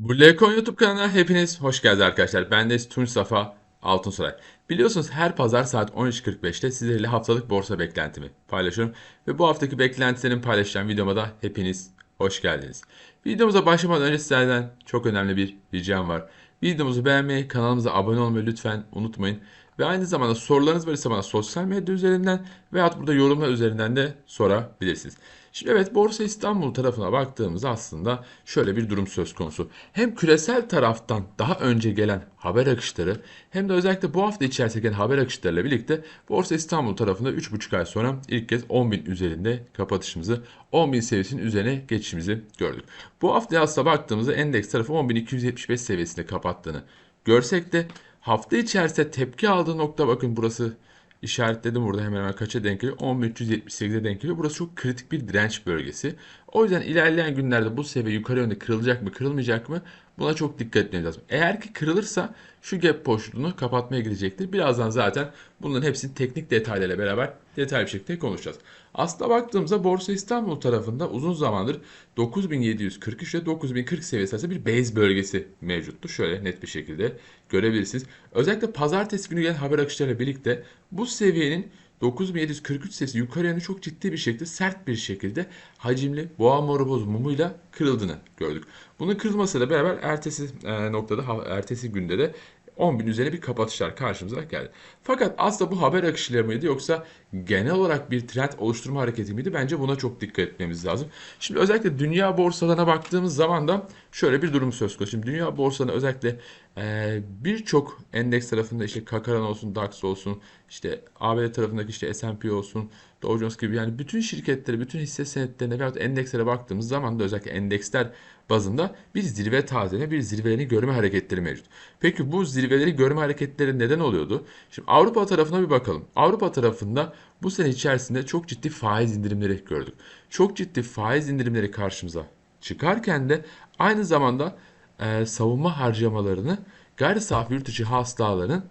Bu Lekon YouTube kanalına hepiniz hoş geldiniz arkadaşlar. Ben de Tunç Safa Altunsaray. Biliyorsunuz her pazar saat 13.45'te sizlerle haftalık borsa beklentimi paylaşıyorum. Ve bu haftaki beklentilerimi paylaşacağım videoma da hepiniz hoş geldiniz. Videomuza başlamadan önce sizlerden çok önemli bir ricam var. Videomuzu beğenmeyi, kanalımıza abone olmayı lütfen unutmayın. Ve aynı zamanda sorularınız varsa bana sosyal medya üzerinden veyahut burada yorumlar üzerinden de sorabilirsiniz. Şimdi evet Borsa İstanbul tarafına baktığımızda aslında şöyle bir durum söz konusu. Hem küresel taraftan daha önce gelen haber akışları hem de özellikle bu hafta içerisinde gelen haber akışlarıyla birlikte Borsa İstanbul tarafında 3,5 ay sonra ilk kez 10.000 üzerinde kapatışımızı 10.000 seviyesinin üzerine geçişimizi gördük. Bu hafta aslında baktığımızda endeks tarafı 10.275 seviyesinde kapattığını görsek de hafta içerisinde tepki aldığı nokta bakın burası işaretledim burada hemen hemen kaça denk geliyor? 10.378'e denk geliyor. Burası çok kritik bir direnç bölgesi. O yüzden ilerleyen günlerde bu seviye yukarı yönde kırılacak mı kırılmayacak mı buna çok dikkat etmemiz lazım. Eğer ki kırılırsa şu gap boşluğunu kapatmaya gidecektir. Birazdan zaten bunların hepsini teknik detaylarıyla beraber detaylı bir şekilde konuşacağız. Aslında baktığımızda Borsa İstanbul tarafında uzun zamandır 9743 ile 9040 seviyesi arasında bir base bölgesi mevcuttu. Şöyle net bir şekilde görebilirsiniz. Özellikle pazartesi günü gelen haber akışlarıyla birlikte bu seviyenin 9743 seviyesi yukarı yönlü çok ciddi bir şekilde sert bir şekilde hacimli boğa moroboz mumuyla kırıldığını gördük. Bunun kırılmasıyla beraber ertesi e, noktada ertesi günde de 10.000 üzerine bir kapatışlar karşımıza geldi. Fakat aslında bu haber akışları mıydı yoksa genel olarak bir trend oluşturma hareketi miydi? Bence buna çok dikkat etmemiz lazım. Şimdi özellikle dünya borsalarına baktığımız zaman da şöyle bir durum söz konusu. Şimdi dünya borsalarına özellikle e, birçok endeks tarafında işte Kakaran olsun, DAX olsun, işte ABD tarafındaki işte S&P olsun, Dow Jones gibi yani bütün şirketleri, bütün hisse senetlerine veyahut endekslere baktığımız zaman da özellikle endeksler bazında bir zirve tazeleme, bir zirvelerini görme hareketleri mevcut. Peki bu zirveleri görme hareketleri neden oluyordu? Şimdi Avrupa tarafına bir bakalım. Avrupa tarafında bu sene içerisinde çok ciddi faiz indirimleri gördük. Çok ciddi faiz indirimleri karşımıza çıkarken de aynı zamanda e, savunma harcamalarını gayri safi yurt içi hasılaların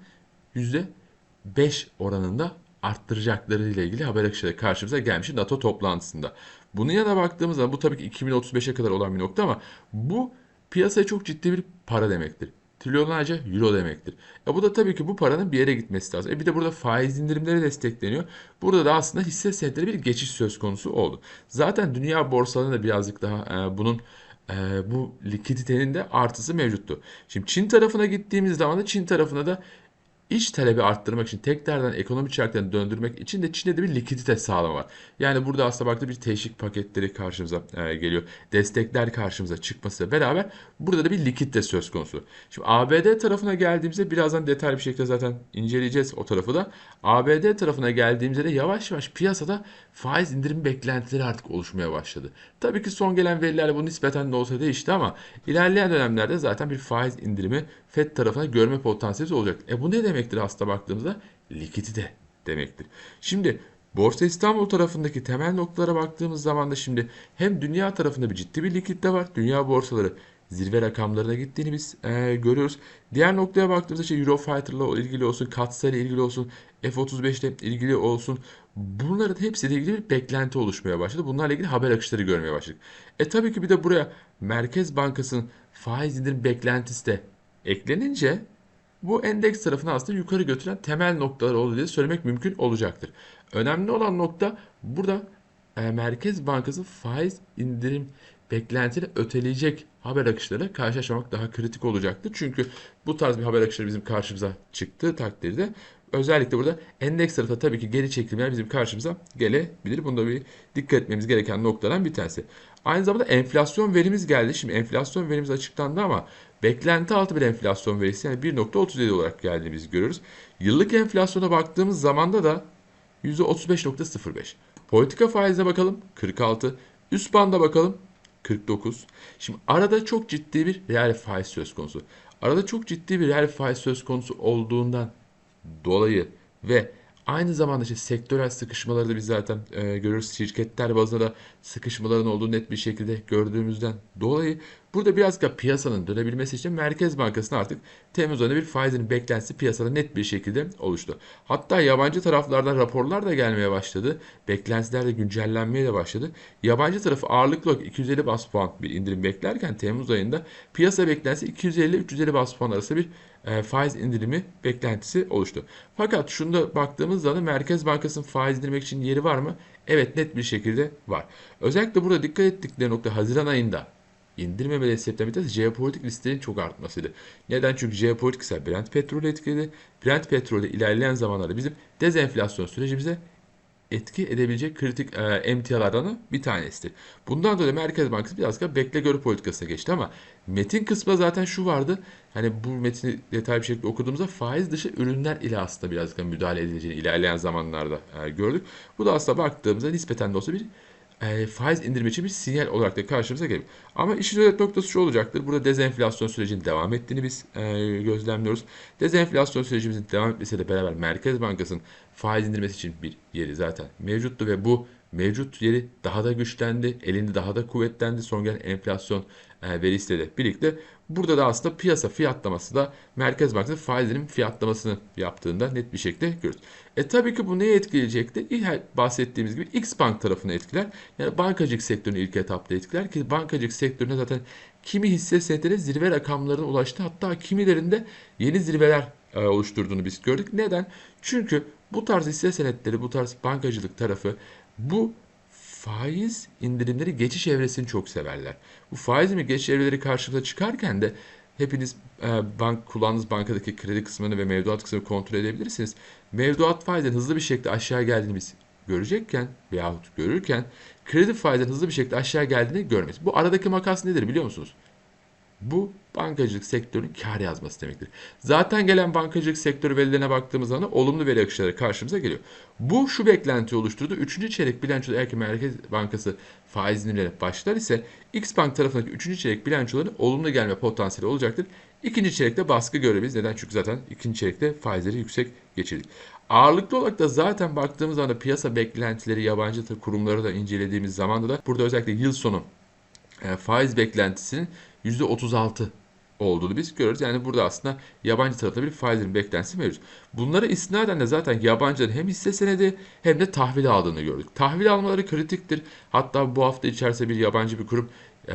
%5 oranında arttıracakları ile ilgili haber akışları karşımıza gelmiş NATO toplantısında. Bunun yana baktığımızda bu tabii ki 2035'e kadar olan bir nokta ama bu piyasaya çok ciddi bir para demektir. Trilyonlarca euro demektir. E bu da tabii ki bu paranın bir yere gitmesi lazım. E bir de burada faiz indirimleri destekleniyor. Burada da aslında hisse senetleri bir geçiş söz konusu oldu. Zaten dünya borsalarında birazcık daha e, bunun e, bu likiditenin de artısı mevcuttu. Şimdi Çin tarafına gittiğimiz zaman da Çin tarafına da iç talebi arttırmak için tekrardan ekonomi çarklarını döndürmek için de Çin'de de bir likidite sağlama var. Yani burada aslında baktığında bir teşvik paketleri karşımıza e, geliyor. Destekler karşımıza çıkması beraber burada da bir likidite söz konusu. Şimdi ABD tarafına geldiğimizde birazdan detaylı bir şekilde zaten inceleyeceğiz o tarafı da. ABD tarafına geldiğimizde de yavaş yavaş piyasada faiz indirim beklentileri artık oluşmaya başladı. Tabii ki son gelen verilerle bu nispeten de olsa değişti ama ilerleyen dönemlerde zaten bir faiz indirimi FED tarafına görme potansiyeli olacak. E bu ne demektir aslında baktığımızda? Likidite demektir. Şimdi Borsa İstanbul tarafındaki temel noktalara baktığımız zaman da şimdi hem dünya tarafında bir ciddi bir likidite var. Dünya borsaları zirve rakamlarına gittiğini biz e, görüyoruz. Diğer noktaya baktığımızda işte Eurofighter'la ilgili olsun, Katsa ile ilgili olsun, F-35 ile ilgili olsun. Bunların hepsiyle ilgili bir beklenti oluşmaya başladı. Bunlarla ilgili haber akışları görmeye başladık. E tabii ki bir de buraya Merkez Bankası'nın faiz indirim beklentisi de eklenince bu endeks tarafını aslında yukarı götüren temel noktalar olduğu diye söylemek mümkün olacaktır. Önemli olan nokta burada e, Merkez Bankası faiz indirim beklentileri öteleyecek haber akışları karşılaşmak daha kritik olacaktır. Çünkü bu tarz bir haber akışları bizim karşımıza çıktığı takdirde özellikle burada endeks tarafında tabii ki geri çekilmeler bizim karşımıza gelebilir. Bunda bir dikkat etmemiz gereken noktadan bir tanesi. Aynı zamanda enflasyon verimiz geldi. Şimdi enflasyon verimiz açıklandı ama beklenti altı bir enflasyon verisi yani 1.37 olarak geldiğini biz görüyoruz. Yıllık enflasyona baktığımız zamanda da %35.05. Politika faizine bakalım 46. Üst banda bakalım 49. Şimdi arada çok ciddi bir reel faiz söz konusu. Arada çok ciddi bir reel faiz söz konusu olduğundan dolayı ve Aynı zamanda işte sektörel sıkışmaları da biz zaten e, görürüz. Şirketler bazında da sıkışmaların olduğu net bir şekilde gördüğümüzden dolayı burada biraz da piyasanın dönebilmesi için Merkez Bankası'nın artık Temmuz ayında bir faizinin beklentisi piyasada net bir şekilde oluştu. Hatta yabancı taraflardan raporlar da gelmeye başladı. Beklentiler de güncellenmeye de başladı. Yabancı tarafı ağırlıklı olarak 250 bas puan bir indirim beklerken Temmuz ayında piyasa beklentisi 250-350 bas puan arası bir e, faiz indirimi beklentisi oluştu. Fakat şunda baktığımız zaman Merkez Bankası'nın faiz indirmek için yeri var mı? Evet net bir şekilde var. Özellikle burada dikkat ettikleri nokta Haziran ayında indirmemeli sebepten bir jeopolitik risklerin çok artmasıydı. Neden? Çünkü jeopolitik ise Brent petrolü etkiledi. Brent petrolü ilerleyen zamanlarda bizim dezenflasyon sürecimize etki edebilecek kritik e, emtialardan bir tanesidir. Bundan dolayı Merkez Bankası biraz da bekle gör politikasına geçti ama metin kısmında zaten şu vardı. Hani bu metni detaylı bir şekilde okuduğumuzda faiz dışı ürünler ile aslında biraz da müdahale edileceğini ilerleyen zamanlarda e, gördük. Bu da aslında baktığımızda nispeten de olsa bir e, faiz indirimi için bir sinyal olarak da karşımıza geliyor. Ama işin özet noktası şu olacaktır. Burada dezenflasyon sürecinin devam ettiğini biz e, gözlemliyoruz. Dezenflasyon sürecimizin devam etmesiyle beraber Merkez Bankası'nın faiz indirmesi için bir yeri zaten mevcuttu ve bu mevcut yeri daha da güçlendi, elinde daha da kuvvetlendi. Son gelen enflasyon e, verisiyle de birlikte burada da aslında piyasa fiyatlaması da Merkez Bankası faizlerin fiyatlamasını yaptığında net bir şekilde görürüz. E tabii ki bu neye etkileyecekti? İlk bahsettiğimiz gibi X Bank tarafını etkiler. Yani bankacılık sektörünü ilk etapta etkiler ki bankacılık sektörüne zaten kimi hisse senetleri zirve rakamlarına ulaştı. Hatta kimilerinde yeni zirveler e, oluşturduğunu biz gördük. Neden? Çünkü bu tarz hisse senetleri, bu tarz bankacılık tarafı bu faiz indirimleri geçiş evresini çok severler. Bu faiz mi geçiş evreleri karşımıza çıkarken de hepiniz e, bank kullandığınız bankadaki kredi kısmını ve mevduat kısmını kontrol edebilirsiniz. Mevduat faizin hızlı bir şekilde aşağı geldiğini biz görecekken veyahut görürken kredi faizin hızlı bir şekilde aşağı geldiğini görmeyiz. Bu aradaki makas nedir biliyor musunuz? Bu bankacılık sektörünün kar yazması demektir. Zaten gelen bankacılık sektörü verilerine baktığımız zaman olumlu veri akışları karşımıza geliyor. Bu şu beklenti oluşturdu. Üçüncü çeyrek bilançoda eğer ki Merkez Bankası faiz indirimlerine başlar ise X Bank tarafındaki üçüncü çeyrek bilançoların olumlu gelme potansiyeli olacaktır. İkinci çeyrekte baskı görebiliriz. Neden? Çünkü zaten ikinci çeyrekte faizleri yüksek geçirdik. Ağırlıklı olarak da zaten baktığımız zaman piyasa beklentileri yabancı kurumları da incelediğimiz zaman da burada özellikle yıl sonu e, faiz beklentisinin %36 olduğunu biz görüyoruz. Yani burada aslında yabancı tarafta bir faizin beklentisi mevcut. Bunları istinaden de zaten yabancıların hem hisse senedi hem de tahvil aldığını gördük. Tahvil almaları kritiktir. Hatta bu hafta içerisinde bir yabancı bir kurum e,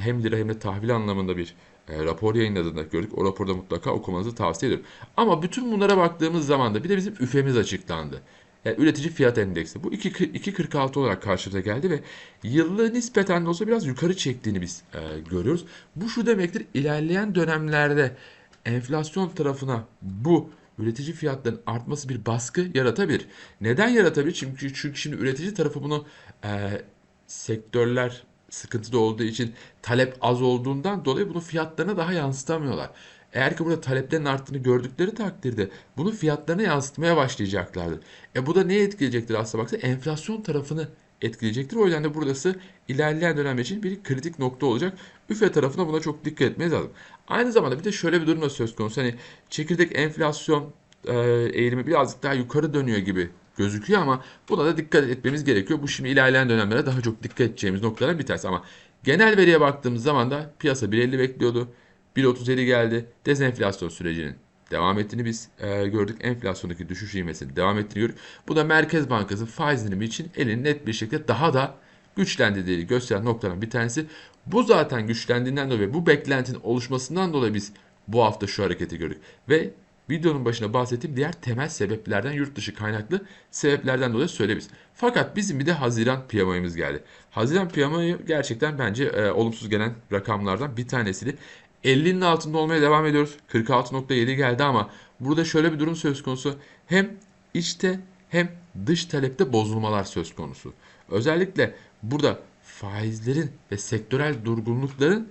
hem lira hem de tahvil anlamında bir e, rapor yayınladığında gördük. O raporda mutlaka okumanızı tavsiye ediyorum. Ama bütün bunlara baktığımız zaman da bir de bizim üfemiz açıklandı. Yani üretici fiyat endeksi. Bu 2.46 olarak karşımıza geldi ve yıllığı nispeten de olsa biraz yukarı çektiğini biz e, görüyoruz. Bu şu demektir ilerleyen dönemlerde enflasyon tarafına bu üretici fiyatların artması bir baskı yaratabilir. Neden yaratabilir? Çünkü, çünkü şimdi üretici tarafı bunu e, sektörler sıkıntıda olduğu için talep az olduğundan dolayı bunu fiyatlarına daha yansıtamıyorlar. Eğer ki burada taleplerin arttığını gördükleri takdirde bunu fiyatlarına yansıtmaya başlayacaklardır. E bu da neye etkileyecektir aslında baksa enflasyon tarafını etkileyecektir. O yüzden de burası ilerleyen dönem için bir kritik nokta olacak. Üfe tarafına buna çok dikkat etmeniz lazım. Aynı zamanda bir de şöyle bir durum da söz konusu. Hani çekirdek enflasyon e, eğilimi birazcık daha yukarı dönüyor gibi gözüküyor ama buna da dikkat etmemiz gerekiyor. Bu şimdi ilerleyen dönemlere daha çok dikkat edeceğimiz noktalardan bir tanesi ama genel veriye baktığımız zaman da piyasa 1.50 bekliyordu. 1.37 geldi. Dezenflasyon sürecinin devam ettiğini biz e, gördük. Enflasyondaki düşüş ivmesinin devam ettiğini gördük. Bu da Merkez Bankası faiz indirimi için elini net bir şekilde daha da güçlendirdiğini gösteren noktaların bir tanesi. Bu zaten güçlendiğinden dolayı bu beklentinin oluşmasından dolayı biz bu hafta şu hareketi gördük. Ve videonun başına bahsettiğim diğer temel sebeplerden yurt dışı kaynaklı sebeplerden dolayı söyleyebiliriz. Fakat bizim bir de Haziran piyamayımız geldi. Haziran piyamayı gerçekten bence e, olumsuz gelen rakamlardan bir tanesiydi. 50'nin altında olmaya devam ediyoruz. 46.7 geldi ama burada şöyle bir durum söz konusu. Hem içte hem dış talepte bozulmalar söz konusu. Özellikle burada faizlerin ve sektörel durgunlukların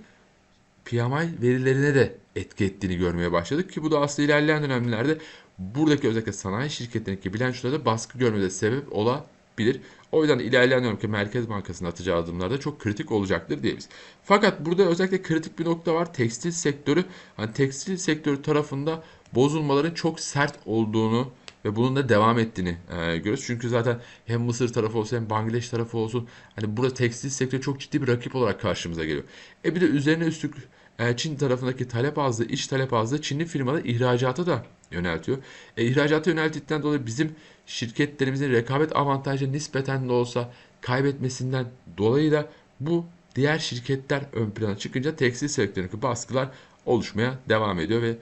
PMI verilerine de etki ettiğini görmeye başladık ki bu da aslında ilerleyen dönemlerde buradaki özellikle sanayi şirketlerindeki bilançolarda baskı görmede sebep olabilir. O yüzden ilerleyen dönemki Merkez Bankası'nın atacağı adımlarda çok kritik olacaktır diyebiliriz. Fakat burada özellikle kritik bir nokta var. Tekstil sektörü. Hani tekstil sektörü tarafında bozulmaların çok sert olduğunu ve bunun da devam ettiğini e, görüyoruz. Çünkü zaten hem Mısır tarafı olsun hem Bangladeş tarafı olsun hani burada tekstil sektörü çok ciddi bir rakip olarak karşımıza geliyor. E bir de üzerine üstlük e, Çin tarafındaki talep azlığı, iç talep azlığı Çinli firmalar ihracata da yöneltiyor. E, ihracata yönelttikten dolayı bizim şirketlerimizin rekabet avantajı nispeten de olsa kaybetmesinden dolayı da bu diğer şirketler ön plana çıkınca tekstil sektöründeki baskılar oluşmaya devam ediyor ve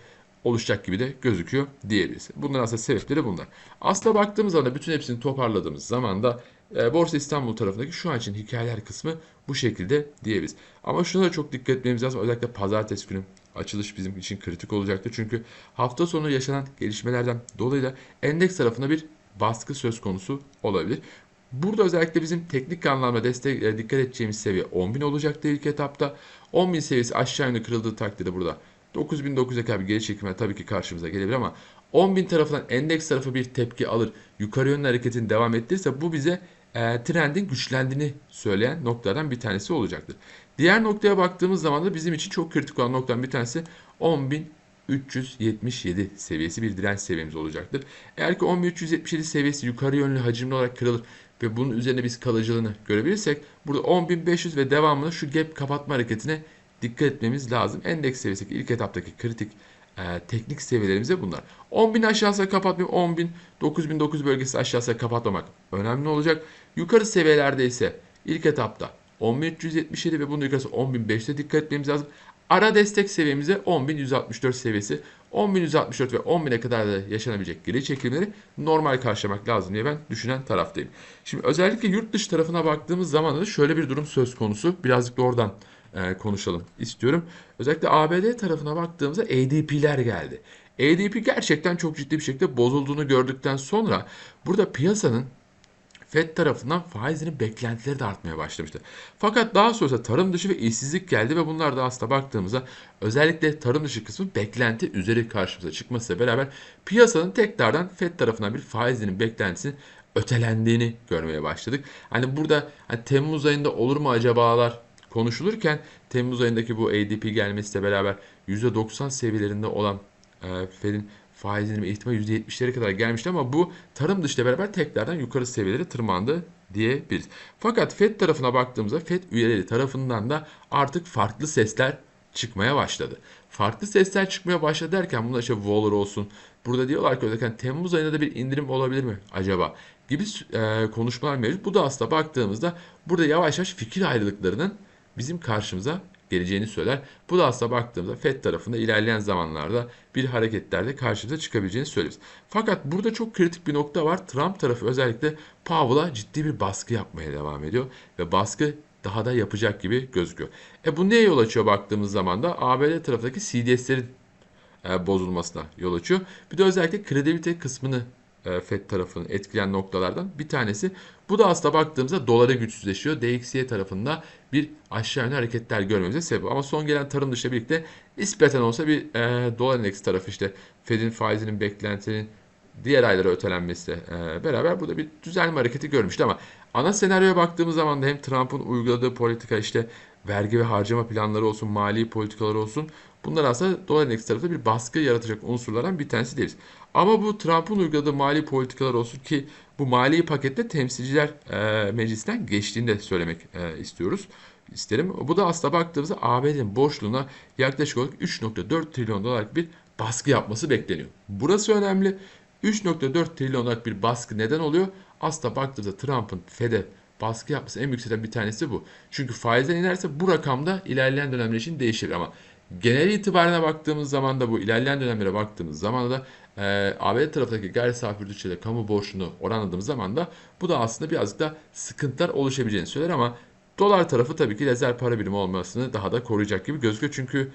oluşacak gibi de gözüküyor diyebiliriz. Bunların aslında sebepleri bunlar. Aslında baktığımız zaman bütün hepsini toparladığımız zaman da e, Borsa İstanbul tarafındaki şu an için hikayeler kısmı bu şekilde diyebiliriz. Ama şuna da çok dikkat etmemiz lazım. Özellikle pazartesi günü açılış bizim için kritik olacaktır. Çünkü hafta sonu yaşanan gelişmelerden dolayı da endeks tarafında bir baskı söz konusu olabilir. Burada özellikle bizim teknik anlamda destek e, dikkat edeceğimiz seviye 10.000 olacaktır ilk etapta. 10.000 seviyesi aşağı yönlü kırıldığı takdirde burada 9.900'e kadar bir geri çekilme tabii ki karşımıza gelebilir ama 10.000 tarafından endeks tarafı bir tepki alır. Yukarı yönlü hareketin devam ettirirse bu bize e, trendin güçlendiğini söyleyen noktalardan bir tanesi olacaktır. Diğer noktaya baktığımız zaman da bizim için çok kritik olan noktadan bir tanesi 10.377 seviyesi bir direnç seviyemiz olacaktır. Eğer ki 10.377 seviyesi yukarı yönlü hacimli olarak kırılır ve bunun üzerine biz kalıcılığını görebilirsek burada 10.500 ve devamında şu gap kapatma hareketine dikkat etmemiz lazım. Endeks seviyesindeki ilk etaptaki kritik e, teknik seviyelerimize bunlar. 10.000 aşağısına kapatmayıp 10.000 9.900 bölgesi aşağısına kapatmamak önemli olacak. Yukarı seviyelerde ise ilk etapta 10.377 ve bunun yukarısı 10.500'e dikkat etmemiz lazım. Ara destek seviyemize 10.164 seviyesi. 10.164 ve 10.000'e kadar da yaşanabilecek geri çekimleri normal karşılamak lazım diye ben düşünen taraftayım. Şimdi özellikle yurt dışı tarafına baktığımız zaman da şöyle bir durum söz konusu. Birazcık da oradan e, konuşalım istiyorum. Özellikle ABD tarafına baktığımızda ADP'ler geldi. ADP gerçekten çok ciddi bir şekilde bozulduğunu gördükten sonra burada piyasanın FED tarafından faizinin beklentileri de artmaya başlamıştı. Fakat daha sonra tarım dışı ve işsizlik geldi ve bunlar da aslında baktığımızda özellikle tarım dışı kısmı beklenti üzeri karşımıza çıkmasıyla beraber piyasanın tekrardan FED tarafından bir faizinin beklentisinin ötelendiğini görmeye başladık. Hani burada hani Temmuz ayında olur mu acabalar konuşulurken Temmuz ayındaki bu ADP gelmesiyle beraber %90 seviyelerinde olan e, Fed'in faiz indirme ihtimali %70'lere kadar gelmişti ama bu tarım dışı beraber tekrardan yukarı seviyelere tırmandı diyebiliriz. Fakat FED tarafına baktığımızda FED üyeleri tarafından da artık farklı sesler çıkmaya başladı. Farklı sesler çıkmaya başladı derken bunlar işte Waller olsun. Burada diyorlar ki özellikle Temmuz ayında da bir indirim olabilir mi acaba? Gibi e, konuşmalar mevcut. Bu da aslında baktığımızda burada yavaş yavaş fikir ayrılıklarının bizim karşımıza geleceğini söyler. Bu da aslında baktığımızda FED tarafında ilerleyen zamanlarda bir hareketlerde karşımıza çıkabileceğini söyleriz. Fakat burada çok kritik bir nokta var. Trump tarafı özellikle Powell'a ciddi bir baskı yapmaya devam ediyor ve baskı daha da yapacak gibi gözüküyor. E bu neye yol açıyor baktığımız zaman da ABD tarafındaki CDS'lerin e, bozulmasına yol açıyor. Bir de özellikle kredibilite kısmını FED tarafını etkileyen noktalardan bir tanesi. Bu da aslında baktığımızda dolara güçsüzleşiyor. DXY tarafında bir aşağı yönlü hareketler görmemize sebep. Ama son gelen tarım dışı birlikte nispeten olsa bir e, dolar endeksi tarafı işte Fed'in faizinin beklentinin diğer aylara ötelenmesiyle e, beraber burada bir düzelme hareketi görmüştü ama ana senaryoya baktığımız zaman da hem Trump'ın uyguladığı politika işte vergi ve harcama planları olsun, mali politikaları olsun bunlar aslında dolar endeksi tarafında bir baskı yaratacak unsurlardan bir tanesi değiliz. Ama bu Trump'ın uyguladığı mali politikalar olsun ki bu mali pakette temsilciler e, meclisten geçtiğini de söylemek e, istiyoruz isterim. Bu da aslında baktığımızda ABD'nin borçluğuna yaklaşık olarak 3.4 trilyon dolarlık bir baskı yapması bekleniyor. Burası önemli. 3.4 trilyonluk bir baskı neden oluyor? Aslında baktığımızda Trump'ın Fed'e baskı yapması en büyük sebep bir tanesi bu. Çünkü faizden inerse bu rakamda ilerleyen dönemler için değişir ama genel itibarına baktığımız zaman da bu ilerleyen dönemlere baktığımız zaman da e, ABD tarafındaki gayri safi bütçeyle kamu borçunu oranladığımız zaman da bu da aslında birazcık da sıkıntılar oluşabileceğini söyler ama dolar tarafı tabii ki rezerv para birimi olmasını daha da koruyacak gibi gözüküyor. Çünkü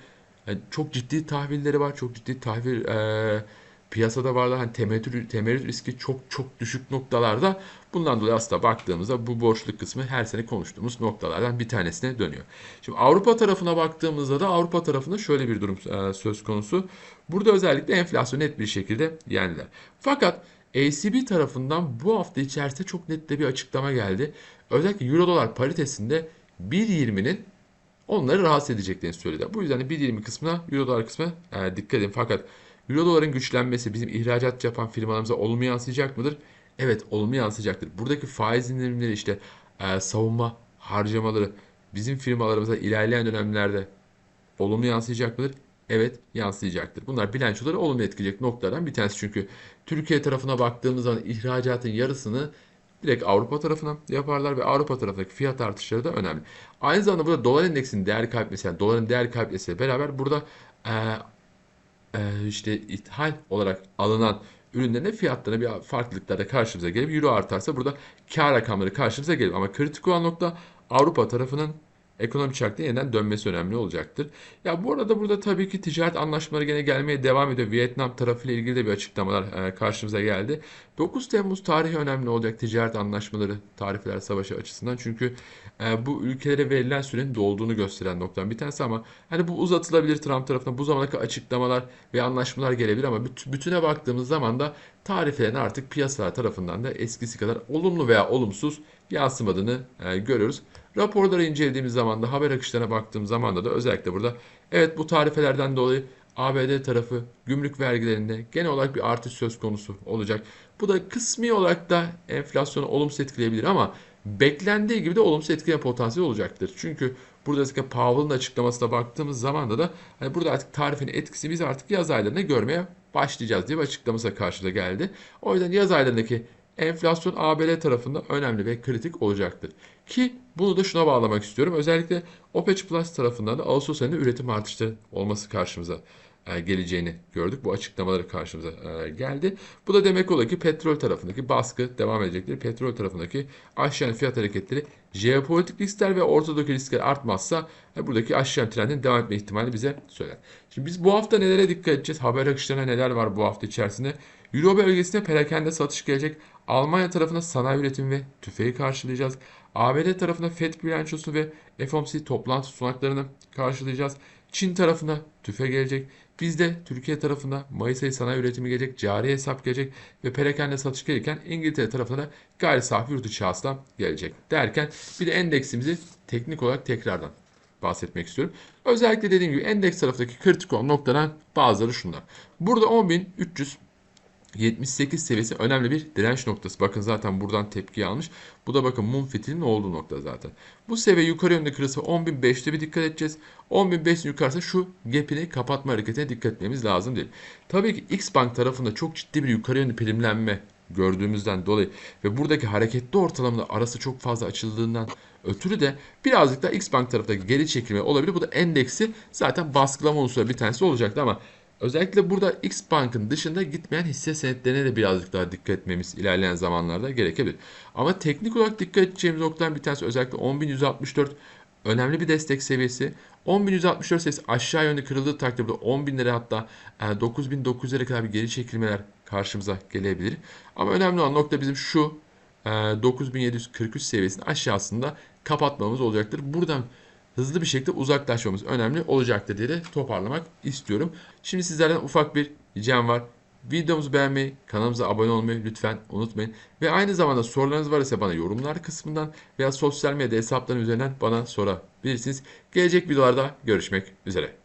yani çok ciddi tahvilleri var. Çok ciddi tahvil e, piyasada varlar. Hani temettü, temerrüt riski çok çok düşük noktalarda. Bundan dolayı aslında baktığımızda bu borçluk kısmı her sene konuştuğumuz noktalardan bir tanesine dönüyor. Şimdi Avrupa tarafına baktığımızda da Avrupa tarafında şöyle bir durum e, söz konusu. Burada özellikle enflasyon net bir şekilde yendiler. Fakat ACB tarafından bu hafta içerisinde çok net de bir açıklama geldi. Özellikle Euro dolar paritesinde 1.20'nin onları rahatsız edeceklerini söyledi. Bu yüzden de 1.20 kısmına Euro dolar kısmına e, dikkat edin. Fakat Euro doların güçlenmesi bizim ihracat yapan firmalarımıza olumlu yansıyacak mıdır? Evet, olumlu yansıyacaktır. Buradaki faiz indirimleri işte e, savunma harcamaları bizim firmalarımıza ilerleyen dönemlerde olumlu yansıyacak mıdır? Evet, yansıyacaktır. Bunlar bilançoları olumlu etkileyecek noktalardan bir tanesi çünkü Türkiye tarafına baktığımız zaman ihracatın yarısını direkt Avrupa tarafına yaparlar ve Avrupa tarafındaki fiyat artışları da önemli. Aynı zamanda burada dolar endeksinin değer kaybetmesi, yani doların değer kaybetmesiyle beraber burada e, e, işte ithal olarak alınan ürünlerin de fiyatlarına bir farklılıklar da karşımıza gelip euro artarsa burada kar rakamları karşımıza gelir. Ama kritik olan nokta Avrupa tarafının ekonomi çarkta yeniden dönmesi önemli olacaktır. Ya bu arada burada tabii ki ticaret anlaşmaları gene gelmeye devam ediyor. Vietnam tarafıyla ilgili de bir açıklamalar e, karşımıza geldi. 9 Temmuz tarihi önemli olacak ticaret anlaşmaları tarifeler savaşı açısından. Çünkü e, bu ülkelere verilen sürenin dolduğunu gösteren noktadan bir tanesi ama hani bu uzatılabilir Trump tarafından bu zamana kadar açıklamalar ve anlaşmalar gelebilir ama büt- bütüne baktığımız zaman da tarifelerin artık piyasalar tarafından da eskisi kadar olumlu veya olumsuz yansımadığını e, görüyoruz. Raporları incelediğimiz zaman da haber akışlarına baktığım zaman da, da özellikle burada evet bu tarifelerden dolayı ABD tarafı gümrük vergilerinde genel olarak bir artış söz konusu olacak. Bu da kısmi olarak da enflasyonu olumsuz etkileyebilir ama beklendiği gibi de olumsuz etkileme potansiyeli olacaktır. Çünkü burada özellikle Powell'ın açıklamasına baktığımız zaman da da hani burada artık tarifin etkisi biz artık yaz aylarında görmeye başlayacağız diye bir açıklaması karşıda geldi. O yüzden yaz aylarındaki enflasyon ABD tarafında önemli ve kritik olacaktır. Ki bunu da şuna bağlamak istiyorum. Özellikle OPEC Plus tarafından da Ağustos ayında üretim artışları olması karşımıza geleceğini gördük. Bu açıklamaları karşımıza e, geldi. Bu da demek oluyor ki petrol tarafındaki baskı devam edecektir. Petrol tarafındaki aşağı fiyat hareketleri jeopolitik riskler ve ortadaki riskler artmazsa e, buradaki aşağı trendin devam etme ihtimali bize söyler. Şimdi biz bu hafta nelere dikkat edeceğiz? Haber akışlarına neler var bu hafta içerisinde? Euro bölgesine perakende satış gelecek. Almanya tarafına sanayi üretimi ve tüfeği karşılayacağız. ABD tarafına FED bilançosu ve FOMC toplantı sunaklarını karşılayacağız. Çin tarafına tüfe gelecek. Bizde Türkiye tarafında Mayıs ayı sanayi üretimi gelecek, cari hesap gelecek ve perakende satış gelirken İngiltere tarafına da gayri safi yurt içi hasıla gelecek. Derken bir de endeksimizi teknik olarak tekrardan bahsetmek istiyorum. Özellikle dediğim gibi endeks tarafındaki kritik olan noktadan bazıları şunlar. Burada 10.300 78 seviyesi önemli bir direnç noktası. Bakın zaten buradan tepki almış. Bu da bakın mum fitilinin olduğu nokta zaten. Bu seviye yukarı yönde kırılsa 10.005'te bir dikkat edeceğiz. 10.005'in yukarısı şu gap'ini kapatma hareketine dikkat etmemiz lazım değil. Tabii ki Xbank tarafında çok ciddi bir yukarı yönlü primlenme gördüğümüzden dolayı ve buradaki hareketli ortalamada arası çok fazla açıldığından ötürü de birazcık da Xbank tarafındaki geri çekilme olabilir. Bu da endeksi zaten baskılama unsuru bir tanesi olacaktı ama Özellikle burada X Bank'ın dışında gitmeyen hisse senetlerine de birazcık daha dikkat etmemiz ilerleyen zamanlarda gerekebilir. Ama teknik olarak dikkat edeceğimiz noktadan bir tanesi özellikle 10.164 önemli bir destek seviyesi. 10.164 seviyesi aşağı yönde kırıldığı takdirde 10.000'lere hatta 9.900'lere kadar bir geri çekilmeler karşımıza gelebilir. Ama önemli olan nokta bizim şu 9743 seviyesinin aşağısında kapatmamız olacaktır. Buradan hızlı bir şekilde uzaklaşmamız önemli olacaktır diye de toparlamak istiyorum. Şimdi sizlerden ufak bir ricam var. Videomuzu beğenmeyi, kanalımıza abone olmayı lütfen unutmayın. Ve aynı zamanda sorularınız varsa bana yorumlar kısmından veya sosyal medya hesaplarım üzerinden bana sorabilirsiniz. Gelecek videolarda görüşmek üzere.